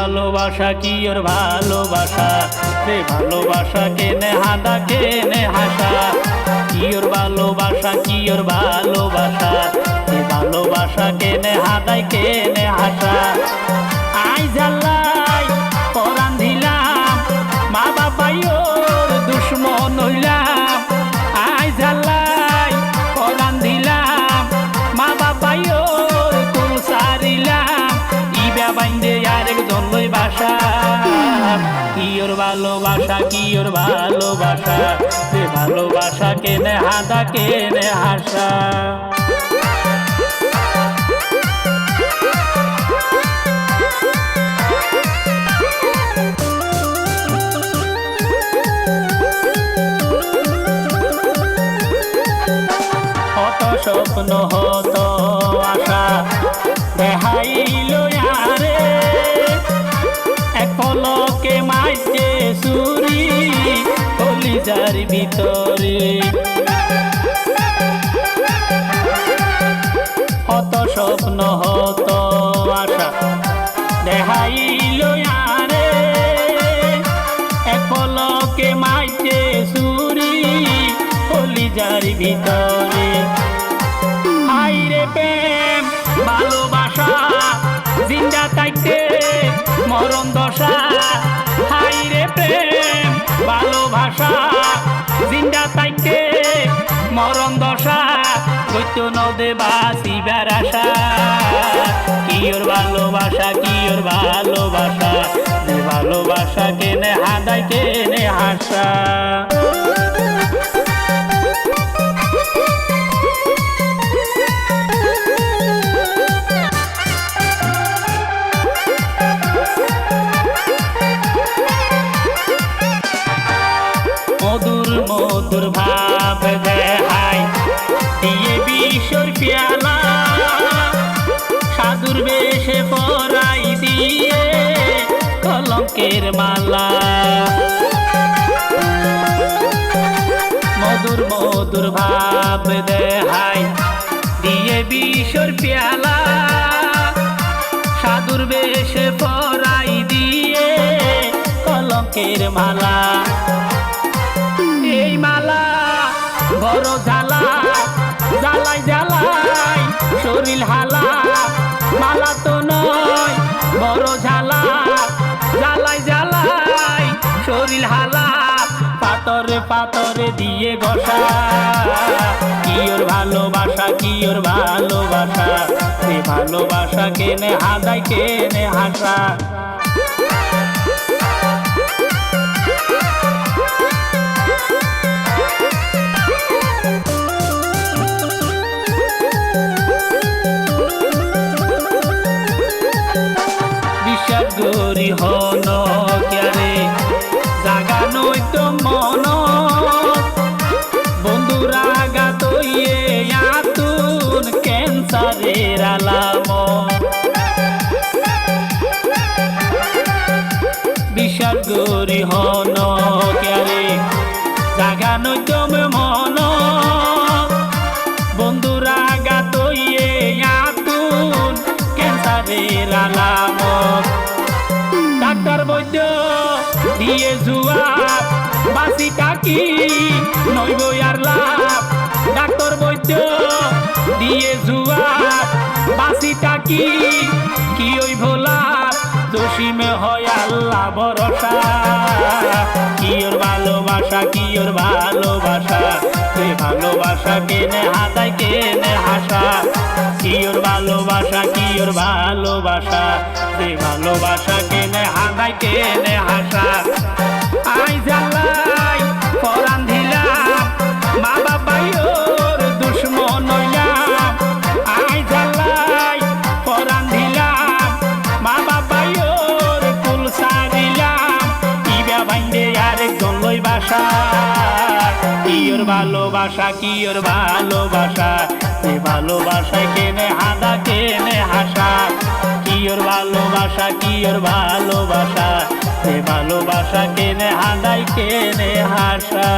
ভালোবাসা কি ওর ভালোবাসা? সে ভালোবাসা কেনে হাদা, কেনে হাসা? কি ওর ভালোবাসা, কি ওর ভালোবাসা? সে ভালোবাসা কেনে হাদাই কেনে বাসা কি ওর ভালোবাসা, কি ওর ভালোবাসা? রে ভালোবাসা কেনে হাদা, কেনে হাসা। স্বপ্ন হত কলিজার ভিতরে। কত স্বপ্ন, হত আশা। দেখাইল আরে এক পলকে মাইতে সুরি কলিজার ভিতরে। আইরে প্রেম, ভালোবাসা, জিন্দা তাইতে মরণ দশা, হাইরে প্রেম, ভালোবাসা, জিন্দা তাইতে মরণ দশা কৈত নদে বাসিবার আশা। কি ওর ভালোবাসা, কি ওর ভালোবাসা ভালোবাসা কেনে হাদাই কেনে হাসা। মধুর ভাব দেখাই দিয়ে বিশ্বর পেয়ালা সাধুর বেশে পরাই দিয়ে কলঙ্কের মালা। মধুর মধুর ভাব দেখাই দিয়ে বিশ্বর পেয়ালা সাধুর বেশে পরাই দিয়ে কলঙ্কের মালা। বড় জ্বালা জ্বালাই জ্বালাই শরীর হালা মালা তো নয়, বড় ঝালা জ্বালাই জ্বালাই শরীর হালা পাতরে পাতরে দিয়ে ঘষা কি ওর ভালোবাসা, কি ওর ভালোবাসা, সে ভালোবাসা কেনে হাদাই কেনে হাসা। হন ক্যারে? জাগা নই তো মন। বন্ধুরা গাত ইয়ে আতুন ক্যান্সারের আলাম। বিশ্বাস করি হন ক্যারে। জাগা তো মন। দিয়ে জুয়া বাসি টাকি নইব আর লাভ, ডাক্তার বৈদ্য দিয়ে জুয়া বাসি কাকি কি ওই ভোলা জসিমে হয় আল্লাহ ভরসা। কি ওর ভালোবাসা কি ওর ভালোবাসা সে ভালোবাসা, কেনে হাতায় কেনে হাসা। কি ওর ভালোবাসা কি ওর ভালোবাসা সে ভালোবাসা, কেনে হাতায় কেনে হাসা। লই বাসা। কি ওর ভালোবাসা কি ওর ভালোবাসা সে ভালোবাসায় কেনে হাদা, কেনে হাসা। কি ওর ভালোবাসা কি ওর ভালোবাসা সে ভালোবাসা, কেনে হাদাই কেনে হাসা।